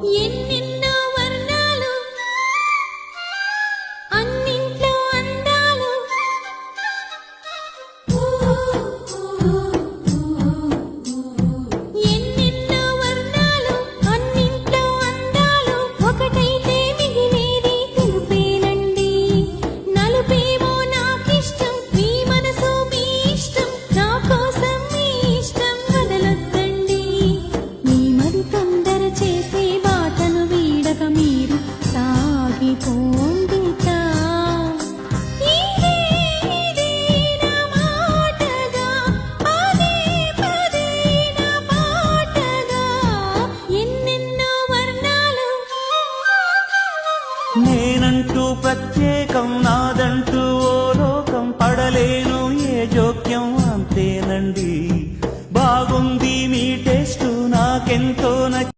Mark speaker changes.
Speaker 1: 人民。
Speaker 2: నేనంటూ ప్రత్యేకం నాదంటూ ఓ లోకం. పడలేను ఏ జోక్యం అంతేనండి. బాగుంది మీ టేస్ట్ నాకెంతో నచ్చి